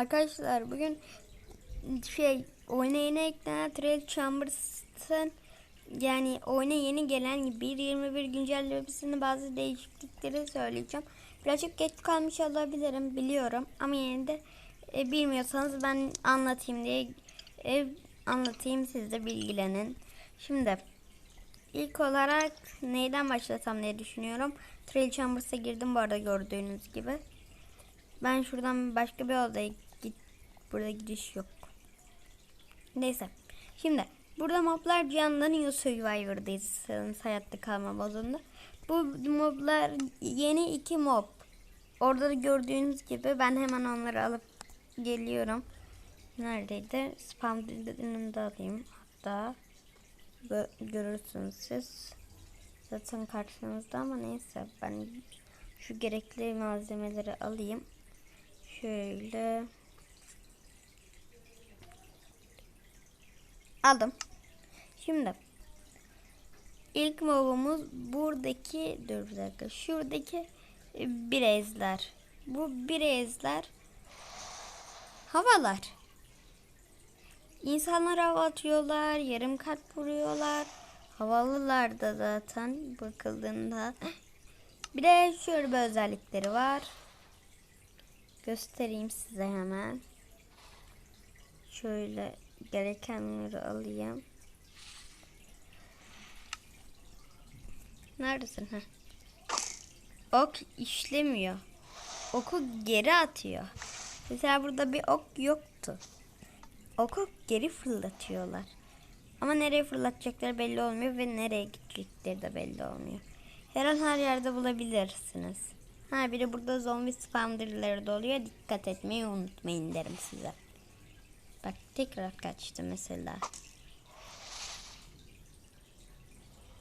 Arkadaşlar bugün şey oyuna yeni eklenen Trail Chambers'ın yani oyuna yeni gelen 1.21 güncellemesinin bazı değişiklikleri söyleyeceğim. Birazcık geç kalmış olabilirim biliyorum ama yine de e, bilmiyorsanız ben anlatayım diye e, anlatayım siz de bilgilenin. Şimdi ilk olarak neyden başlasam diye düşünüyorum. Trail Chambers'a girdim bu arada gördüğünüz gibi. Ben şuradan başka bir odaya. Burada gidiş yok. Neyse. Şimdi burada moblar canlanıyor Survivor'daysanız hayatta kalma modunda. Bu moblar yeni iki mob. Orada da gördüğünüz gibi ben hemen onları alıp geliyorum. Neredeydi? Spam dilini de alayım. Hatta gö- görürsünüz siz. Zaten karşınızda ama neyse ben şu gerekli malzemeleri alayım. Şöyle aldım. Şimdi ilk mobumuz buradaki dur bir dakika şuradaki e, birezler. Bu birezler havalar. İnsanlar hava atıyorlar, yarım kalp vuruyorlar. Havalılar da zaten bakıldığında. Bir de şöyle bir özellikleri var. Göstereyim size hemen. Şöyle gerekenleri alayım. Neredesin? Heh. Ok işlemiyor. Oku geri atıyor. Mesela burada bir ok yoktu. Oku geri fırlatıyorlar. Ama nereye fırlatacakları belli olmuyor ve nereye gidecekleri de belli olmuyor. Her an her yerde bulabilirsiniz. Ha bir de burada zombi spamderları da oluyor. Dikkat etmeyi unutmayın derim size. Bak tekrar kaçtı mesela.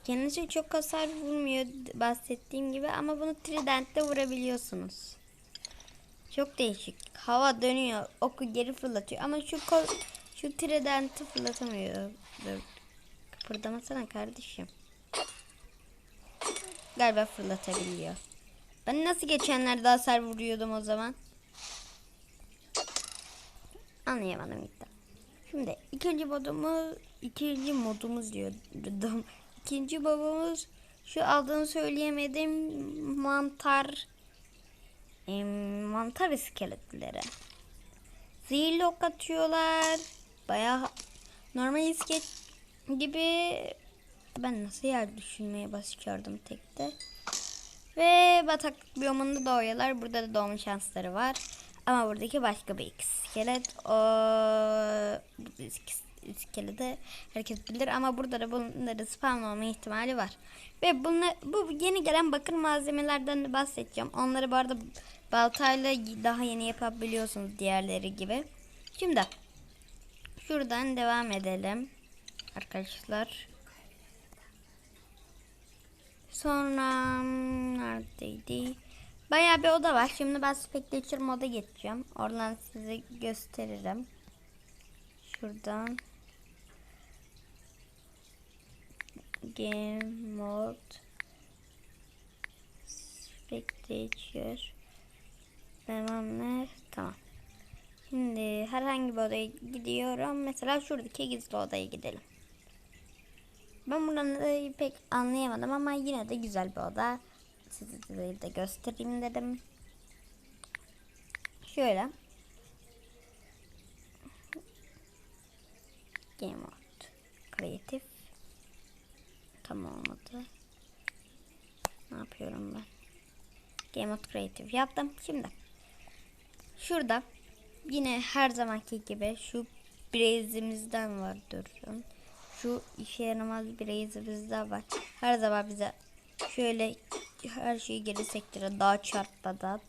Kendisi çok hasar vurmuyor bahsettiğim gibi ama bunu tridentle vurabiliyorsunuz. Çok değişik. Hava dönüyor, oku geri fırlatıyor ama şu kol, şu tridenti fırlatamıyor. Kıpırdamasana kardeşim. Galiba fırlatabiliyor. Ben nasıl geçenlerde hasar vuruyordum o zaman? Anlayamadım gitti. Şimdi ikinci modumuz, ikinci modumuz diyordum. İkinci babamız şu aldığını söyleyemedim mantar em, mantar iskeletleri. Zehirli ok atıyorlar. Bayağı normal iskelet gibi ben nasıl yer düşünmeye başardım tekte. Ve bataklık biyomunda doğuyorlar. Burada da doğum şansları var. Ama buradaki başka bir iskelet. O bu iskeleti herkes bilir ama burada da bunları spam olma ihtimali var. Ve bunlar, bu yeni gelen bakır malzemelerden de bahsedeceğim. Onları bu arada baltayla daha yeni yapabiliyorsunuz diğerleri gibi. Şimdi şuradan devam edelim. Arkadaşlar. Sonra hmm, neredeydi? Bayağı bir oda var. Şimdi ben Spectator moda geçeceğim. Oradan size gösteririm. Şuradan. Game mode. Spectator. Et. Tamam. Şimdi herhangi bir odaya gidiyorum. Mesela şuradaki gizli odaya gidelim. Ben buradan pek anlayamadım ama yine de güzel bir oda. Size de göstereyim dedim. Şöyle. Game mode. Creative. Tam olmadı. Ne yapıyorum ben? Game mode creative yaptım. Şimdi. Şurada yine her zamanki gibi şu braze'imizden var durun. Şu işe yaramaz braze'imizden var. Her zaman bize şöyle her şeyi geri sektiren daha çarpmadan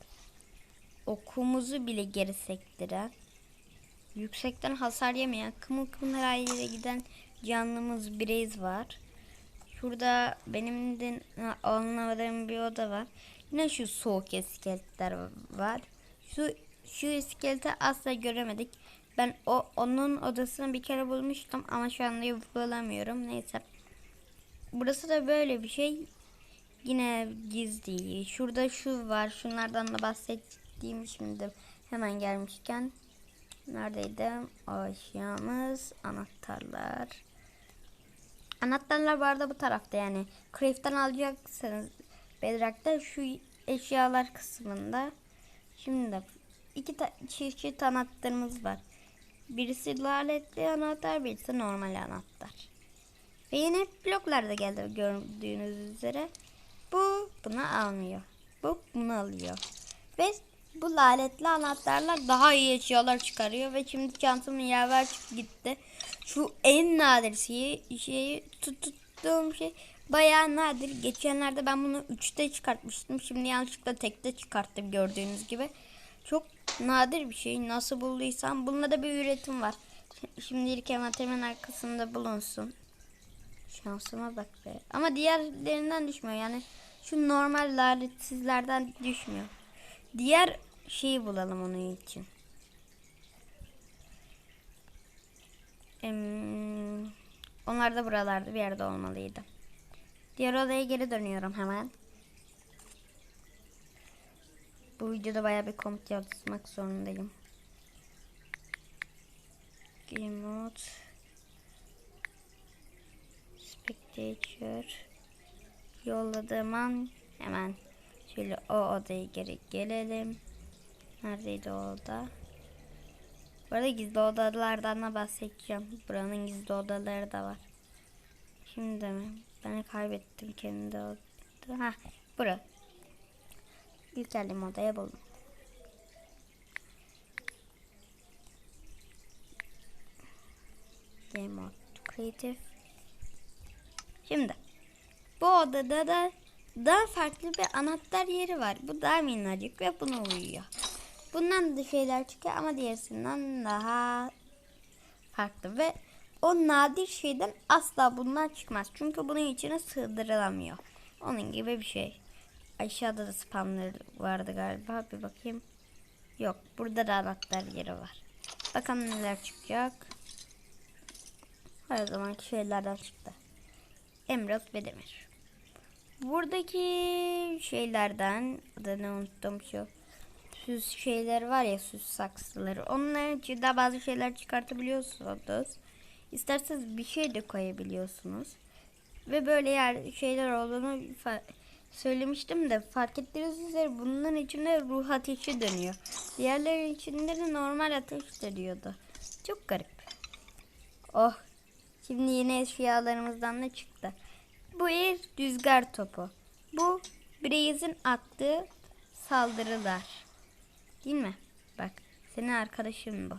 okumuzu bile geri sektiren yüksekten hasar yemeyen kımıl kımıl her yere giden canlımız Braze var. Şurada benim de anlamadığım bir oda var. Yine şu soğuk iskeletler var. Şu şu iskeleti asla göremedik. Ben o onun odasını bir kere bulmuştum ama şu anda bulamıyorum. Neyse. Burası da böyle bir şey. Yine gizli. Şurada şu var. Şunlardan da bahsettiğim şimdi hemen gelmişken. Neredeydi? O eşyamız. Anahtarlar. Anahtarlar bu arada bu tarafta yani. Craft'tan alacaksınız. Bedrock'ta şu eşyalar kısmında. Şimdi iki ta- çeşit anahtarımız var. Birisi lanetli anahtar, birisi normal anahtar. Ve yine bloklar da geldi gördüğünüz üzere. Bu bunu almıyor. Bu bunu alıyor. Ve bu lanetli anahtarlar daha iyi eşyalar çıkarıyor ve şimdi şansımın yaver çıktı gitti. Şu en nadir şeyi, şeyi tut- tuttuğum şey bayağı nadir. Geçenlerde ben bunu 3'te çıkartmıştım. Şimdi yanlışlıkla tekte çıkarttım gördüğünüz gibi. Çok nadir bir şey. Nasıl bulduysam. Bununla da bir üretim var. Şimdilik envanterimin arkasında bulunsun. Şansıma bak be. Ama diğerlerinden düşmüyor. Yani şu normal lanetsizlerden düşmüyor. Diğer şeyi bulalım onun için. Em, onlar da buralarda bir yerde olmalıydı. Diğer odaya geri dönüyorum hemen. Bu videoda bayağı bir komut yazmak zorundayım. Game mode. Spectator. Yolladığım an hemen şöyle o odaya geri gelelim. Neredeydi o oda? Bu arada gizli odalardan da bahsedeceğim. Buranın gizli odaları da var. Şimdi mi? Ben kaybettim kendi oda. Ha, bura. İlk geldiğim odaya buldum. Game mode creative. Şimdi bu odada da daha farklı bir anahtar yeri var. Bu daha minnacık ve buna uyuyor. Bundan da şeyler çıkıyor ama diğerisinden daha farklı ve o nadir şeyden asla bunlar çıkmaz. Çünkü bunun içine sığdırılamıyor. Onun gibi bir şey. Aşağıda da spamları vardı galiba. Bir bakayım. Yok. Burada da anahtar yeri var. Bakalım neler çıkacak. Her zamanki şeylerden çıktı. Emerald ve demir. Buradaki şeylerden adını unuttum şu süs şeyler var ya süs saksıları. Onların içinde bazı şeyler çıkartabiliyorsunuz. İsterseniz bir şey de koyabiliyorsunuz. Ve böyle yer şeyler olduğunu söylemiştim de fark ettiğiniz üzere bunların içinde ruh ateşi dönüyor. Diğerleri içinde de normal ateş dönüyordu. Çok garip. Oh. Şimdi yine eşyalarımızdan da çıktı. Bu bir rüzgar topu. Bu Blaze'in attığı saldırılar. Değil mi? Bak senin arkadaşın bu.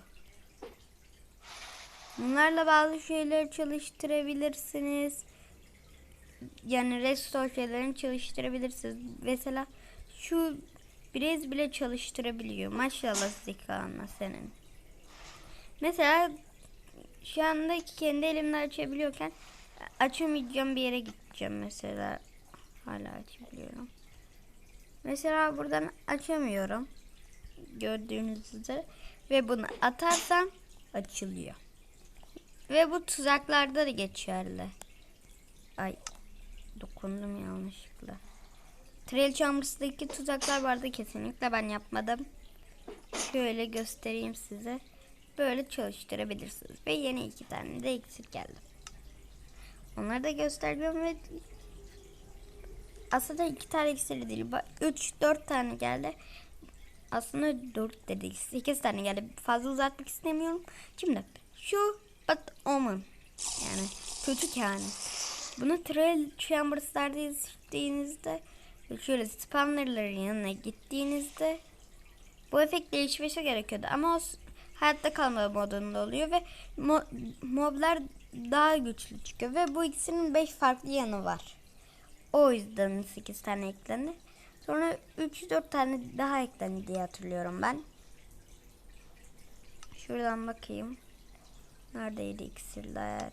Bunlarla bazı şeyleri çalıştırabilirsiniz. Yani restore şeylerini çalıştırabilirsiniz. Mesela şu Blaze bile çalıştırabiliyor. Maşallah zekanla senin. Mesela şu anda kendi elimle açabiliyorken açamayacağım bir yere gideceğim mesela. Hala açabiliyorum. Mesela buradan açamıyorum. Gördüğünüz üzere. Ve bunu atarsam açılıyor. Ve bu tuzaklarda da geçerli. Ay dokundum yanlışlıkla. Trail Chambers'daki tuzaklar vardı kesinlikle ben yapmadım. Şöyle göstereyim size. Böyle çalıştırabilirsiniz. Ve yeni iki tane de eksik geldi. Onları da göstereceğim ve aslında iki tane eksik değil. Üç, dört tane geldi. Aslında dört de değil. Sekiz tane geldi. Fazla uzatmak istemiyorum. Şimdi şu Bad Omen. Yani kötü kehanet. Bunu Trail Chambers'larda izlediğinizde şöyle spawnerların yanına gittiğinizde bu efekt değişmesi gerekiyordu. Ama o hayatta kalma modunda oluyor ve mo moblar daha güçlü çıkıyor. Ve bu ikisinin 5 farklı yanı var. O yüzden 8 tane eklendi. Sonra 3-4 tane daha eklendi diye hatırlıyorum ben. Şuradan bakayım. Neredeydi iksirler?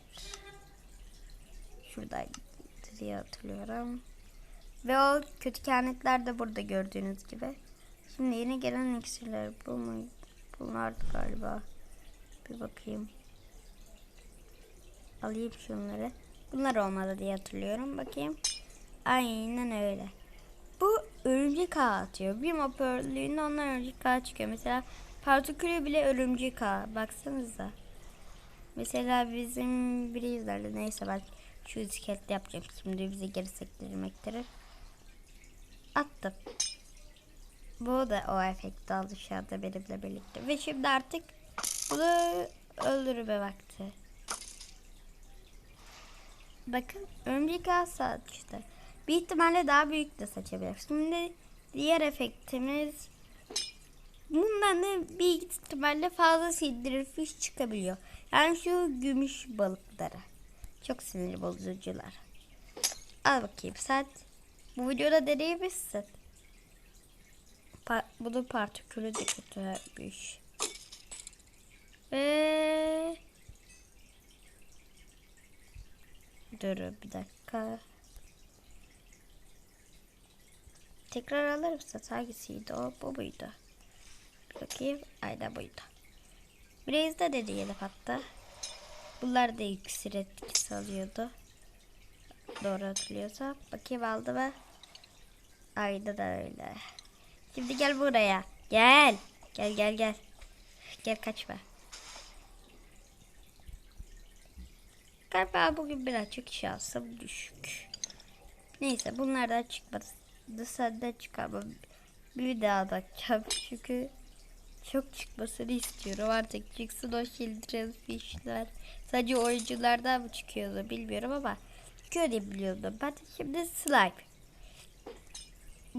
Şuradaydı diye hatırlıyorum. Ve o kötü kehanetler de burada gördüğünüz gibi. Şimdi yeni gelen iksirler bu mu? Bunlardı galiba. Bir bakayım. Alayım şunları. Bunlar olmadı diye hatırlıyorum. Bakayım. Aynen öyle. Bu örümcek ağı atıyor. Bir mob öldüğünde onlar örümcek ağı çıkıyor. Mesela Partikülü bile örümcek ha. Baksanıza. Mesela bizim biri izlerdi. Neyse ben şu iskelet yapacağım. Şimdi bizi geri sektirmektir. Attım. Bu da o efekti aldı şu anda benimle birlikte. Ve şimdi artık bunu öldürme vakti. Bakın örümcek ağ saçtı. Bir ihtimalle daha büyük de saçabilir. Şimdi diğer efektimiz bundan da bir ihtimalle fazla sindirir fiş çıkabiliyor. Yani şu gümüş balıkları. Çok sinir bozucular. Al bakayım sen. Bu videoda deneyebilirsin. Pa bunun partikülü de kötüymüş. Ve Dur bir dakika. Tekrar alır mısın? Hangisiydi o? Bu muydu? Bir bakayım. Aynen buydu. Blaze de deneyelim hatta. Bunlar da iksir etkisi alıyordu. Doğru hatırlıyorsam. Bakayım aldı mı? Aynen öyle. Şimdi gel buraya. Gel. Gel gel gel. Gel kaçma. Galiba bugün birazcık şansım düşük. Neyse bunlardan çıkmadı. Senden çıkarmam. Bir daha bakacağım çünkü çok çıkmasını istiyorum. Artık çıksın o Children's Fish'ler. Sadece oyunculardan mı çıkıyordu bilmiyorum ama şöyle biliyordum. Ben de şimdi slime.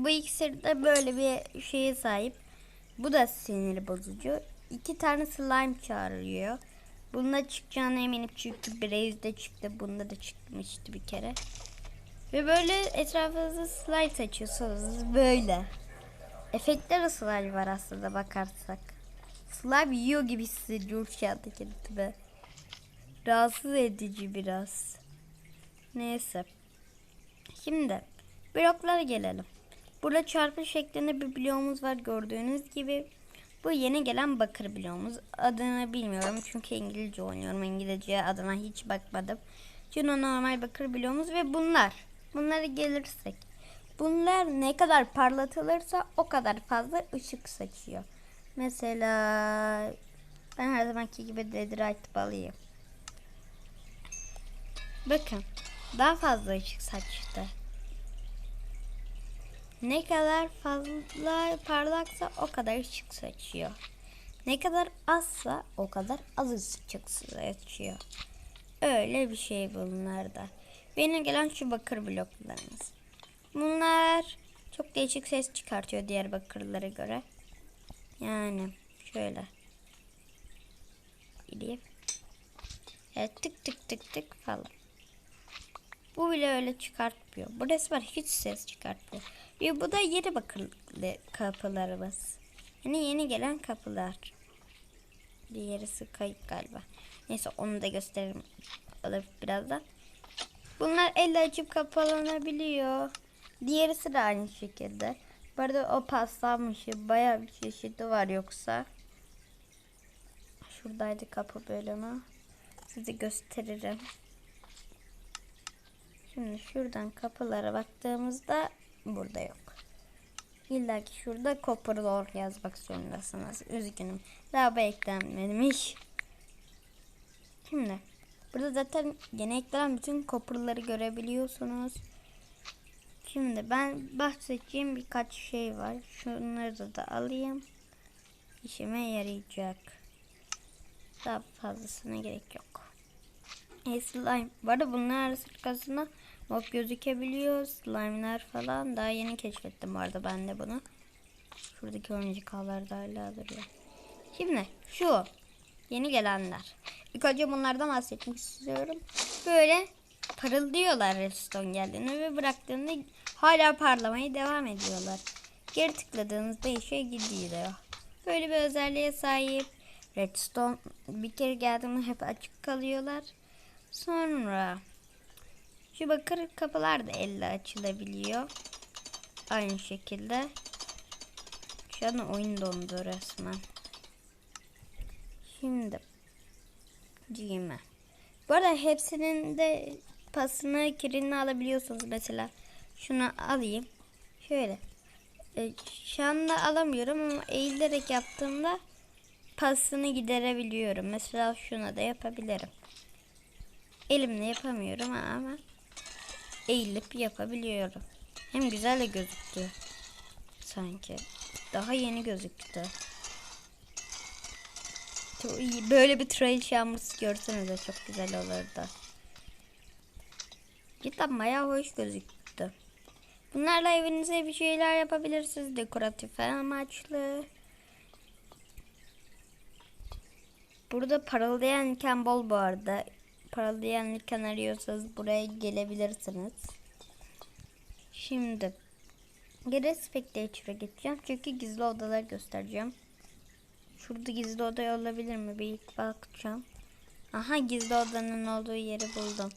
Bu ikisi de böyle bir şeye sahip. Bu da sinir bozucu. İki tane slime çağırıyor. Bunda çıkacağına eminim çünkü Brave'de çıktı. Bunda da çıkmıştı bir kere. Ve böyle etrafınızı slime seçiyorsunuz. Böyle. Efektler slime var aslında bakarsak. Slime yiyor gibi hissediyorum şu anda kendimi. Rahatsız edici biraz. Neyse. Şimdi bloklara gelelim. Burada çarpı şeklinde bir bloğumuz var gördüğünüz gibi. Bu yeni gelen bakır bloğumuz. Adını bilmiyorum çünkü İngilizce oynuyorum. İngilizce adına hiç bakmadım. Çünkü normal bakır bloğumuz ve bunlar. Bunlara gelirsek. Bunlar ne kadar parlatılırsa o kadar fazla ışık saçıyor. Mesela ben her zamanki gibi Deadite balıyım. Bakın daha fazla ışık saçtı. Ne kadar fazla parlaksa o kadar ışık saçıyor. Ne kadar azsa o kadar az ışık saçıyor. Öyle bir şey bunlarda. Benim gelen şu bakır bloklarımız. Bunlar çok değişik ses çıkartıyor diğer bakırlara göre. Yani şöyle. Gideyim. Evet tık tık tık tık falan. Bu bile öyle çıkartmıyor. Bu resmen hiç ses çıkartmıyor. Ve bu da yeni bakırlı kapılarımız. Yani yeni gelen kapılar. Diğerisi kayıp galiba. Neyse onu da gösteririm alır birazdan. Bunlar elle açıp kapalanabiliyor. Diğerisi de aynı şekilde. Bu arada o paslanmış. Bayağı bir çeşidi var yoksa. Şuradaydı kapı bölümü. Size gösteririm. Şimdi şuradan kapılara baktığımızda burada yok. İlla ki şurada Copperlore yazmak zorundasınız. Üzgünüm. Daha eklenmemiş. Şimdi burada zaten yeni eklenen bütün Copper'ları görebiliyorsunuz. Şimdi ben bahsedeceğim birkaç şey var. Şunları da alayım. İşime yarayacak. Daha fazlasına gerek yok. E, slime. Bu arada bunlar arasında mob gözükebiliyor. Slime'lar falan. Daha yeni keşfettim bu arada ben de bunu. Şuradaki örümcek ağlar da hala duruyor. Şimdi şu. Yeni gelenler. İlk önce bunlardan bahsetmek istiyorum. Böyle parıldıyorlar redstone geldiğinde ve bıraktığında hala parlamaya devam ediyorlar. Geri tıkladığınızda işe gidiyor. Böyle bir özelliğe sahip. Redstone bir kere geldiğinde hep açık kalıyorlar. Sonra şu bakır kapılar da elle açılabiliyor. Aynı şekilde. Şu an oyun dondu resmen. Şimdi G'me. Bu arada hepsinin de pasını kirini alabiliyorsunuz mesela. Şunu alayım. Şöyle. E, şu anda alamıyorum ama eğilerek yaptığımda pasını giderebiliyorum. Mesela şuna da yapabilirim. Elimle yapamıyorum ama eğilip yapabiliyorum. Hem güzel de gözüktü. Sanki. Daha yeni gözüktü. Böyle bir trail şamlısı görsenize çok güzel olurdu. Cidden bayağı hoş gözüktü. Bunlarla evinize bir şeyler yapabilirsiniz. Dekoratif amaçlı. Burada parıldayan iken bol bu arada. Parıldayan iken arıyorsanız buraya gelebilirsiniz. Şimdi geri Spectator'a geçeceğim. Çünkü gizli odaları göstereceğim. Şurada gizli oda olabilir mi? Bir bakacağım. Aha gizli odanın olduğu yeri buldum.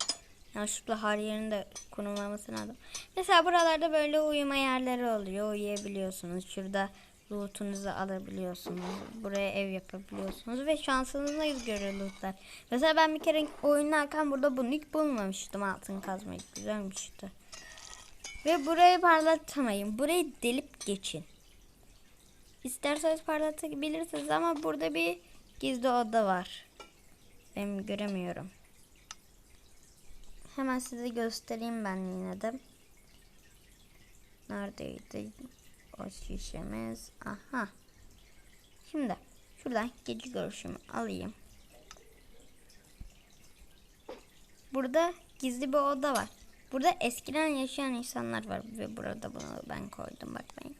Yani şurada her yerin de konumlaması lazım. Mesela buralarda böyle uyuma yerleri oluyor. Uyuyabiliyorsunuz. Şurada lootunuzu alabiliyorsunuz. Buraya ev yapabiliyorsunuz. Ve şansınızla yüz görüyorlar. Mesela ben bir kere oynarken burada bunu hiç bulmamıştım. Altın kazmayı. Güzelmişti. Ve burayı parlatamayın. Burayı delip geçin. İsterseniz parlatabilirsiniz ama burada bir gizli oda var. Ben göremiyorum. Hemen size göstereyim ben yine de. Neredeydi o şişemiz? Aha. Şimdi şuradan gece görüşümü alayım. Burada gizli bir oda var. Burada eskiden yaşayan insanlar var ve burada bunu ben koydum bakmayın.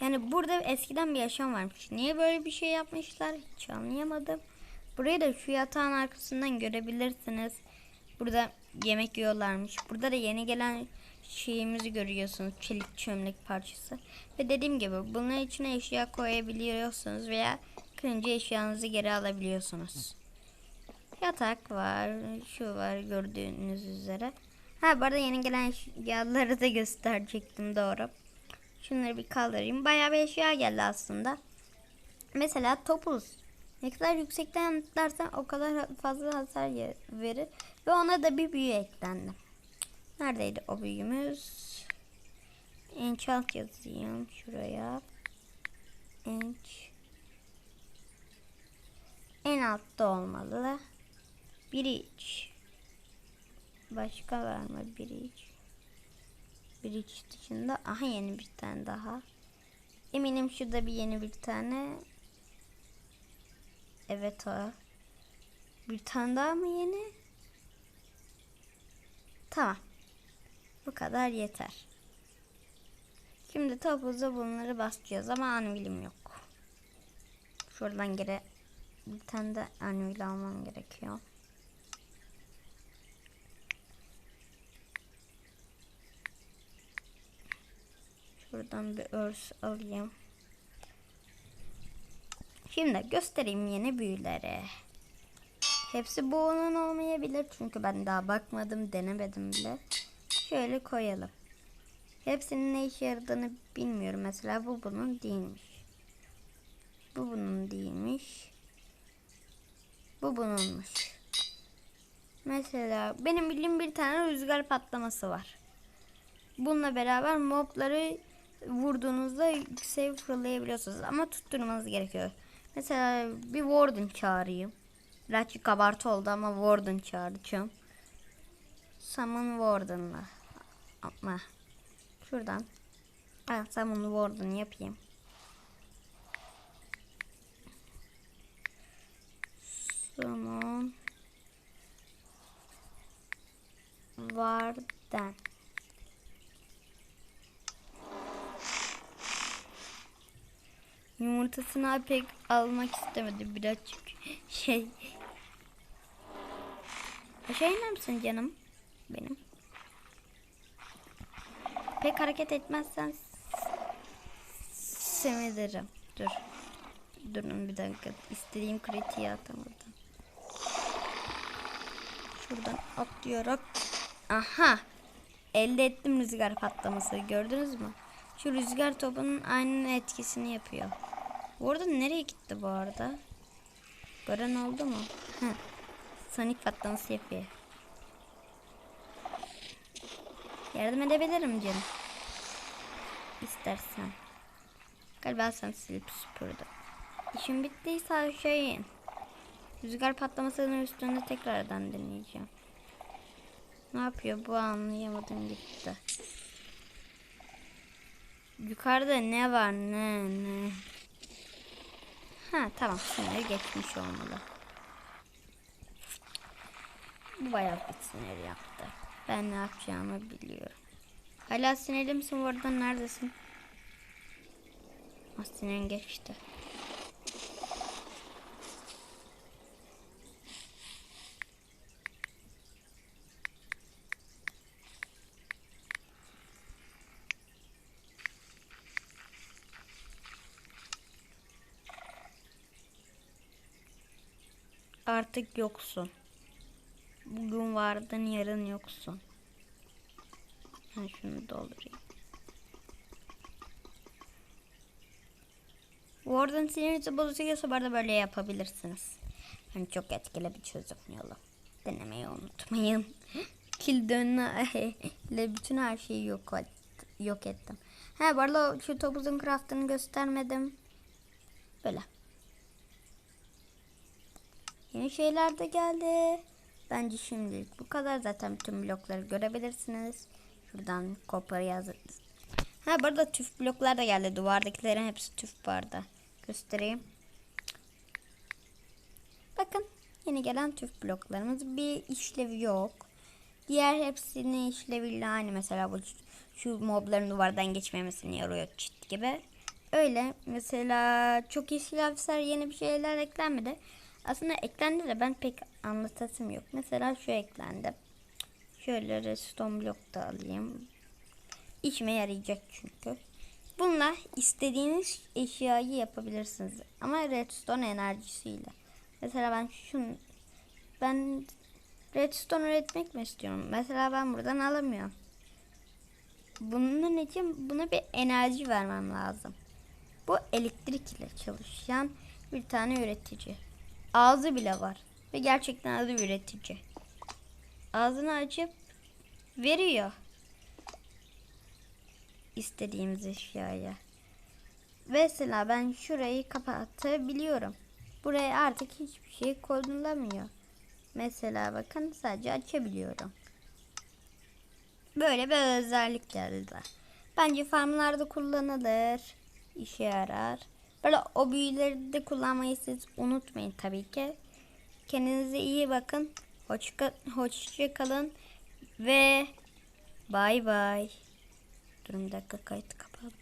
Yani burada eskiden bir yaşam varmış. Niye böyle bir şey yapmışlar hiç anlayamadım. Burayı da şu yatağın arkasından görebilirsiniz. Burada yemek yiyorlarmış. Burada da yeni gelen şeyimizi görüyorsunuz. Çelik çömlek parçası. Ve dediğim gibi bunun içine eşya koyabiliyorsunuz veya kırınca eşyanızı geri alabiliyorsunuz. Yatak var. Şu var gördüğünüz üzere. Ha bu arada yeni gelen eşyaları da gösterecektim doğru. Şunları bir kaldırayım. Bayağı bir eşya geldi aslında. Mesela topuz. Ne kadar yüksekten atlarsan o kadar fazla hasar verir. Ve ona da bir büyü eklendi. Neredeydi o büyümüz? Enchant yazayım şuraya. Ench. En altta olmalı. Bridge. Başka var mı bridge? Bridge dışında. Aha yeni bir tane daha. Eminim şurada bir yeni bir tane. Evet o. Bir tane daha mı yeni? Tamam. Bu kadar yeter. Şimdi topuzda bunları basacağız ama anvilim yok. Şuradan geri bir tane de anvil almam gerekiyor. Şuradan bir örs alayım. Şimdi göstereyim yeni büyüleri. Hepsi bu onun olmayabilir çünkü ben daha bakmadım, denemedim bile. Şöyle koyalım. Hepsinin ne işe yaradığını bilmiyorum. Mesela bu bunun değilmiş. Bu bunun değilmiş. Bu bununmuş. Mesela benim bildiğim bir tane rüzgar patlaması var. Bununla beraber mobları vurduğunuzda yükseğe fırlayabiliyorsunuz. Ama tutturmanız gerekiyor. Mesela bir warden çağırayım. Birazcık kabartı oldu ama warden çağıracağım. Summon warden'la. Ama şuradan. Ha, summon warden yapayım. Summon warden. Yumurtasını pek almak istemedi birazcık şey. Aşağı iner misin canım? Benim. Pek hareket etmezsen sevinirim. Dur. Durun bir dakika. İstediğim kritiği atamadım. Şuradan atlayarak. Aha. Elde ettim rüzgar patlaması. Gördünüz mü? Şu rüzgar topunun aynı etkisini yapıyor. Bu arada nereye gitti bu arada? Gören oldu mu? Heh. Sonic patlaması yapıyor. Yardım edebilirim canım. İstersen. Galiba sen silip süpürdü. İşim bittiyse aşağıyın. Rüzgar patlamasının üstünde tekrardan deneyeceğim. Ne yapıyor bu anlayamadım gitti. Yukarıda ne var ne ne. Ha tamam sinir geçmiş olmalı. Bu bayağı bir sinir yaptı. Ben ne yapacağımı biliyorum. Hala sinirli misin arada neredesin? Ah sinirin geçti. Artık yoksun. Bugün vardın yarın yoksun. Ben şunu doldurayım. Warden sinirinizi bozuyorsa bu arada böyle yapabilirsiniz. Yani çok etkili bir çözüm yolu. Denemeyi unutmayın. Kill ile bütün her şeyi yok, yok ettim. Ha bu arada şu topuzun craftını göstermedim. Böyle. Yeni şeyler de geldi. Bence şimdilik bu kadar. Zaten bütün blokları görebilirsiniz. Şuradan kopar yazarız. Ha bu arada tüf bloklar da geldi. Duvardakilerin hepsi tüf vardı. Göstereyim. Bakın yeni gelen tüf bloklarımız bir işlevi yok. Diğer hepsinin işleviyle aynı. Mesela bu şu mobların duvardan geçmemesini yarıyor çit gibi. Öyle mesela çok işlevsel yeni bir şeyler eklenmedi. Aslında eklendi de ben pek anlatasım yok. Mesela şu eklendi. Şöyle redstone blok da alayım. İşime yarayacak çünkü. Bununla istediğiniz eşyayı yapabilirsiniz. Ama redstone enerjisiyle. Mesela ben şunu ben redstone üretmek mi istiyorum? Mesela ben buradan alamıyorum. Bunun için buna bir enerji vermem lazım. Bu elektrik ile çalışan bir tane üretici. Ağzı bile var. Ve gerçekten adı üretici. Ağzını açıp veriyor. istediğimiz eşyaya. Mesela ben şurayı kapatabiliyorum. Buraya artık hiçbir şey konulamıyor. Mesela bakın sadece açabiliyorum. Böyle bir özellik geldi. Bence farmlarda kullanılır. işe yarar. Böyle o büyüleri de kullanmayı siz unutmayın tabii ki. Kendinize iyi bakın. Hoşça, hoşça kalın. Ve bay bay. Durun bir dakika kayıt kapalı. Tamam.